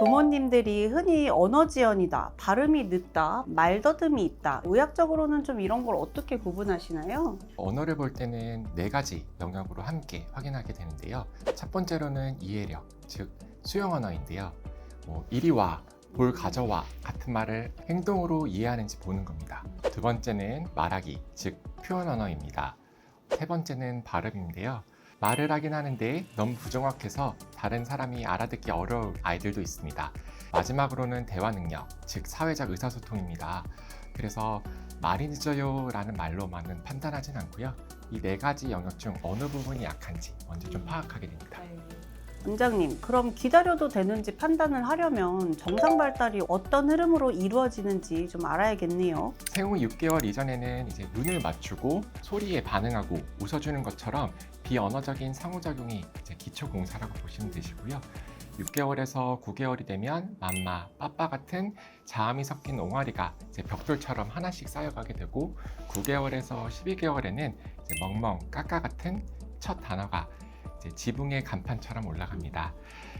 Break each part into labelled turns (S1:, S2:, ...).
S1: 부모님들이 흔히 언어 지연이다, 발음이 늦다, 말더듬이 있다. 의학적으로는 좀 이런 걸 어떻게 구분하시나요?
S2: 언어를 볼 때는 네 가지 영역으로 함께 확인하게 되는데요. 첫 번째로는 이해력, 즉 수용 언어인데요. 뭐, 이리 와, 뭘 가져와 같은 말을 행동으로 이해하는지 보는 겁니다. 두 번째는 말하기, 즉 표현 언어입니다. 세 번째는 발음인데요. 말을 하긴 하는데 너무 부정확해서 다른 사람이 알아듣기 어려울 아이들도 있습니다. 마지막으로는 대화 능력, 즉 사회적 의사소통입니다. 그래서 말이 늦어요 라는 말로만은 판단하진 않고요. 이 네 가지 영역 중 어느 부분이 약한지 먼저 좀 파악하게 됩니다.
S1: 원장님, 그럼 기다려도 되는지 판단을 하려면 정상 발달이 어떤 흐름으로 이루어지는지 좀 알아야겠네요.
S2: 생후 6개월 이전에는 이제 눈을 맞추고 소리에 반응하고 웃어주는 것처럼 비언어적인 상호작용이 이제 기초 공사라고 보시면 되시고요. 6개월에서 9개월이 되면 맘마, 빠빠 같은 자음이 섞인 옹알이가 이제 벽돌처럼 하나씩 쌓여가게 되고 9개월에서 12개월에는 이제 멍멍, 까까 같은 첫 단어가 이제 지붕의 간판처럼 올라갑니다.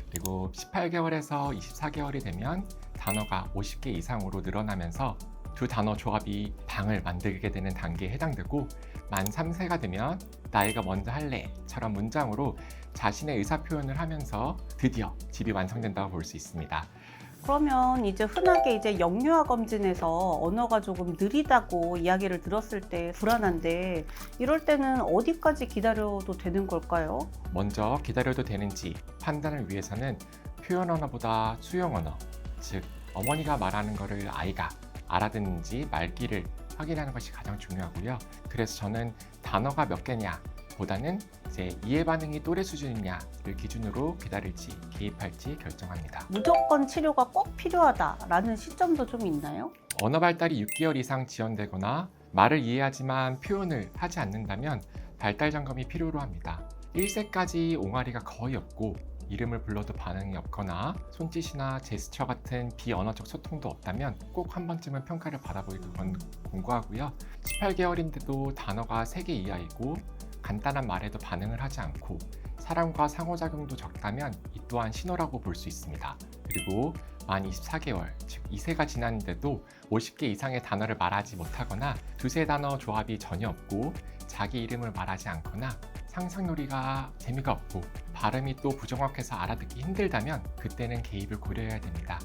S2: 그리고 18개월에서 24개월이 되면 단어가 50개 이상으로 늘어나면서 두 단어 조합이 방을 만들게 되는 단계에 해당되고 만 3세가 되면 나이가 먼저 할래처럼 문장으로 자신의 의사 표현을 하면서 드디어 집이 완성된다고 볼 수 있습니다.
S1: 그러면 이제 흔하게 이제 영유아 검진에서 언어가 조금 느리다고 이야기를 들었을 때 불안한데 이럴 때는 어디까지 기다려도 되는 걸까요?
S2: 먼저 기다려도 되는지 판단을 위해서는 표현 언어보다 수용 언어, 즉 어머니가 말하는 것을 아이가 알아듣는지 말귀를 확인하는 것이 가장 중요하고요. 그래서 저는 단어가 몇 개냐 보다는 이제 이해 반응이 또래 수준이냐를 기준으로 기다릴지 개입할지 결정합니다.
S1: 무조건 치료가 꼭 필요하다라는 시점도 좀 있나요?
S2: 언어 발달이 6개월 이상 지연되거나 말을 이해하지만 표현을 하지 않는다면 발달 점검이 필요로 합니다. 1세까지 옹알이가 거의 없고 이름을 불러도 반응이 없거나 손짓이나 제스처 같은 비언어적 소통도 없다면 꼭 한 번쯤은 평가를 받아보기를 권- 권고하고요. 18개월인데도 단어가 3개 이하이고 간단한 말에도 반응을 하지 않고 사람과 상호작용도 적다면 이 또한 신호라고 볼 수 있습니다. 그리고 만 24개월, 즉 2세가 지났는데도 50개 이상의 단어를 말하지 못하거나 두세 단어 조합이 전혀 없고 자기 이름을 말하지 않거나 상상놀이가 재미가 없고 발음이 또 부정확해서 알아듣기 힘들다면 그때는 개입을 고려해야 됩니다.